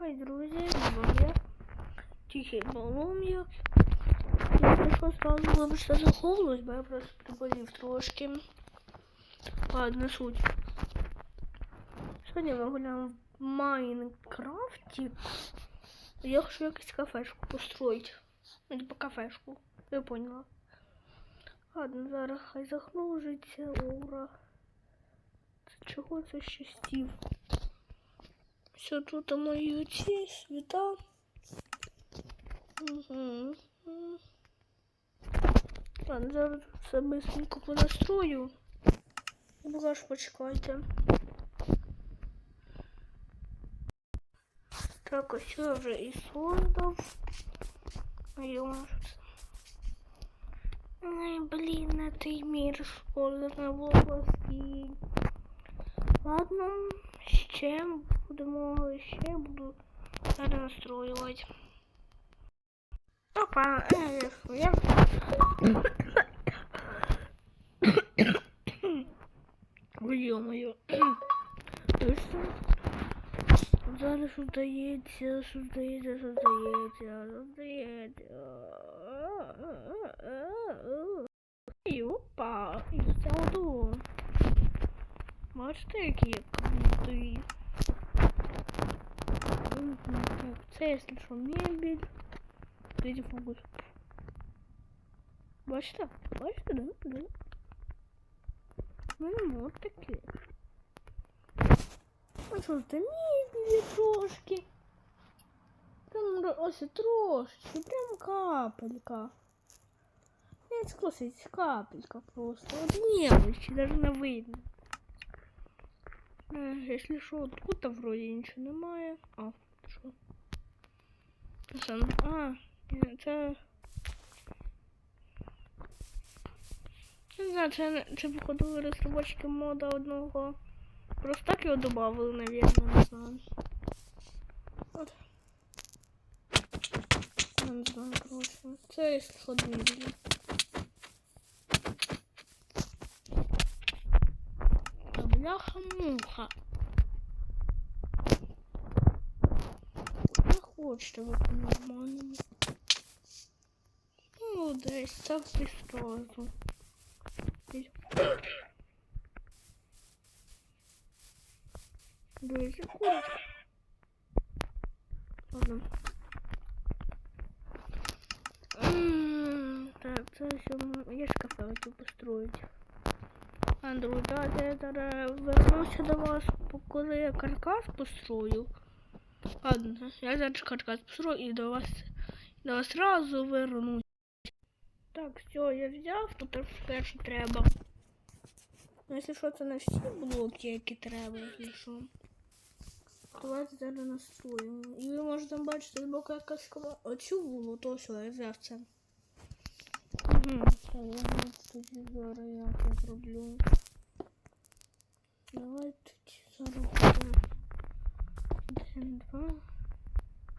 Хай, друзі, я. Тихий балом я. Прийшов сразу, вибачте за голос, бо я просто приболів трошки. Ладно, суть. Сьогодні ми гуляємо в Майнкрафті. Я хочу якусь кафешку построить. Ну, типа кафешку. Я поняла. Ладно, зараз хай загружиться, ура. Це чого це? Все тут мої ці світа. Угу. Ладно, зараз все быстренько понастрою. Була ж почекайте. Так, ось я вже і создав. А я можу. Ай, блін, на той мір школи не було плоский. Ладно, ще будемо, ще буду перенастроювати. Опа, е, я... Ой, ё-моё. Ви що? Зараз що здається, що здається, що здається, що здається. І опа, і сяду. Бачите, які я крутий. Мгм, Так, це якщо що мебель. Дайте фокус. Бачите? Бачите, да? Да. Ну, вот таке. А що ж там мебелі трошки? Там ро- ось трошечки, прям капелька. Не скосить капелька просто. Вот мелочи, даже не видно. Е, Если що, тут вроде нічого немає. А, що? Це, ну, а, це... Не знаю, це, не- це походу розробочки мода одного. Просто так його добавили, наверное, не знаю. От. Не знаю, короче. Це якщо що. Та бляха-муха. Хочете ви по-нормальному. Ну, десь так і сразу. Десь. Дивіться. Ладно. Так, це все, я ж кафе хочу построить. Андрю, да, я зараз вернуся до вас, коли я каркас построю. Ладно, я зараз каркас построю і до вас, до вас сразу вернусь. Так, все, я взяв, тут все, що треба. Ну, якщо що, це на всі блоки, які треба, якщо що. Давайте зараз настроїмо. І ви можете бачити збоку якась кома. Оцю було, то все, я взяв це. Угу. Так, я тоді зараз я це зроблю. Давай тоді зараз буде. Один, два,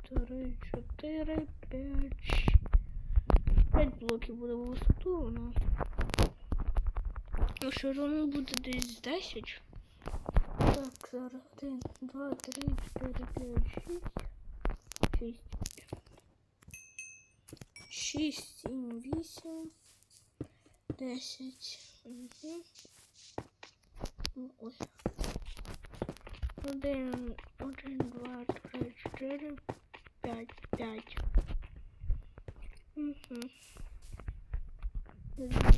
три, чотири, п'ять. П'ять блоків буде в висоту у нас. Ну, ширину буде десь 10. Так, зараз один, два, три, чотири, п'ять, шість. Шість. Шість, сім, вісім. Десять. Угу. Ой. Один, один, два, три, чотири, п'ять, п'ять. Угу.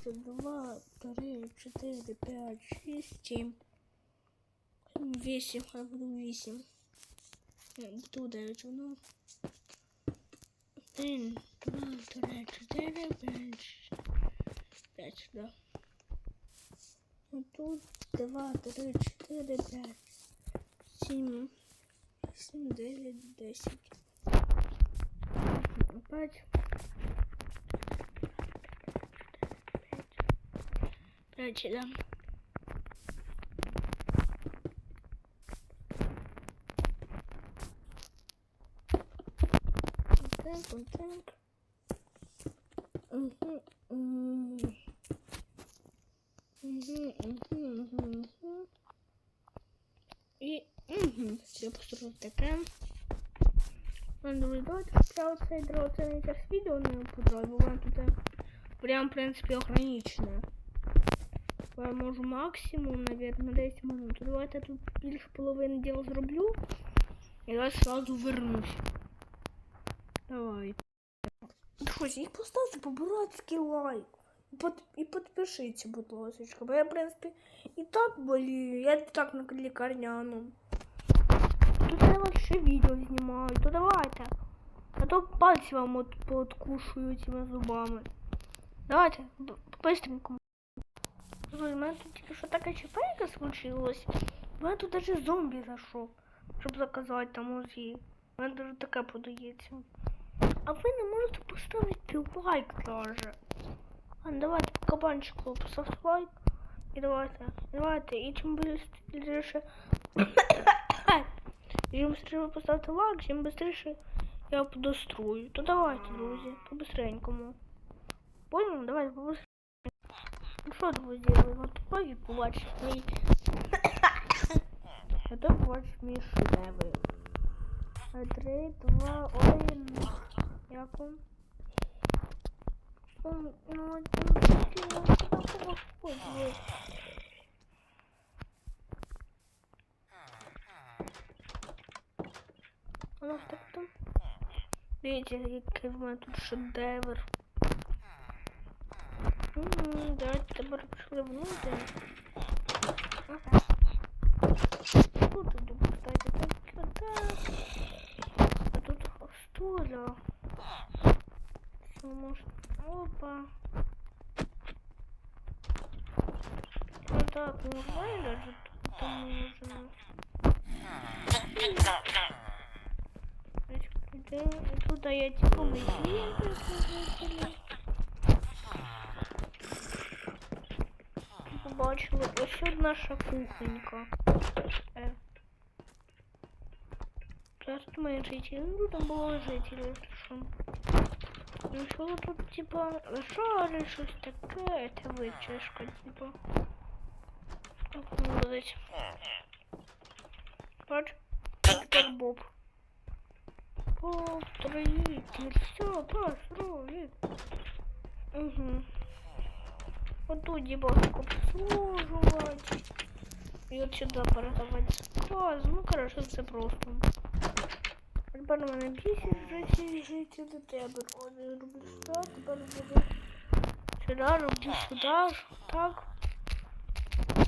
Два, три, чотири, п'ять, шість, сім. Вісім, хай буду вісім. Ні, Буду дев'ять, воно. Один, два, три, чотири, п'ять. П'ять, да. Тут два, три, чотири, п'ять. Сім. Сім, дев'ять, десять. П'ять. П'ять, да. Так, вот так. Угу, м. Угу, угу, угу, угу. І угу. Все построив таке. Андрій, давайте я цей драгоценний час відео не потрібно, бо воно тут е, прям, в принципі, ограничене. Бо я можу максимум, наверное, 10 минут. Давайте я тут більше половини діла зроблю. І я сразу вернусь. Давай. Друзі, і поставте по-братськи лайк. І под- І підпишіться, будь ласка. Бо я, в принципі, і так болію, я і так на лікарняному. Тут я вас ще відео знімаю, то давайте. А то пальці вам от пооткушую цими зубами. Давайте, б- быстренько. Друзі, у мене тут тільки що така чепейка случилась. У мене тут даже зомбі зайшов, щоб заказати там мозги. У мене даже таке подається. А ви не можете поставити лайк даже. А, ну давайте по кабанчику поставте лайк. І давайте, давайте, і чим більше... Чим швидше ви поставите лайк, чим швидше я подострую. То давайте, друзі, по-быстренькому. Понял? Давайте по-быстренькому. Ну що, друзі, ви готові побачити мій... Готові побачити мій шедевр. Три, два, один. Як вам? Ом, Ну, ну, такого Дивіться, який в мене тут шедевр. М, Давайте тепер пішли внутрь. Ага. Тут іду, кстати, так, так. А тут стуля. Все, может. Опа. Ну так, ну можно даже тут можно. Тут я типа магазин Побачили, ось тут наша кухонька. Е. Зараз тут мої жителі. Ну там було жителі, якщо що. Ну що тут, типа, жарить щось таке, це вичешка, типа. Так виходить. Бач, тепер Боб. Боб, строитель, все, построит. Угу. Вот тут дебаску обслуживать. И вот сюда продавать заказ. Ну, короче, все просто. Тепер мене бісить жити, жити до тебе. Я роблю сюди, тепер буду сюди, роблю сюди, так.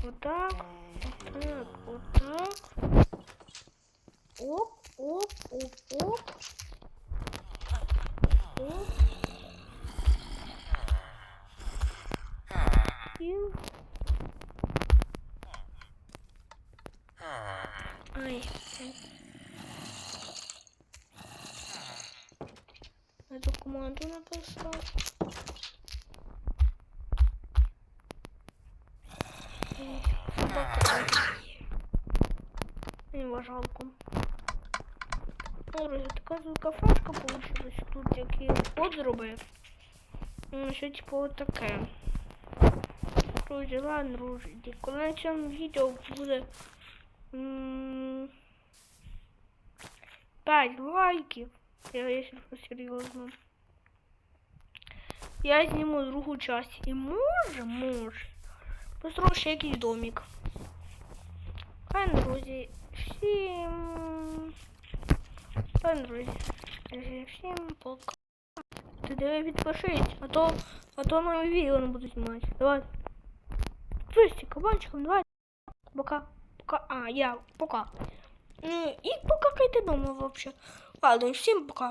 Отак, отак, отак. Оп, оп, оп, оп. Оп. І... Ай, ай. Эту команду написал. И собака. Не жалко. Ой, така тут кафешка получилась. Тут який вход зробив. Ну, що типу отаке. Друзі, ладно, друзі. Коли на цьому відео буде... м, 5 лайків. Я якщо серйозно. Я зніму другу часть. І може, може. Построю ще якийсь домик. Хай, друзі. Всім. Хай, друзі. Друзі, Всім пока. Ти диви підпишись, а то, а то нові відео не буду знімати. Давай. Підпишись, кабанчиком, давай. Пока. Пока. А, я, пока. Ну, і покакайте дома вообще. Ладно, всім пока.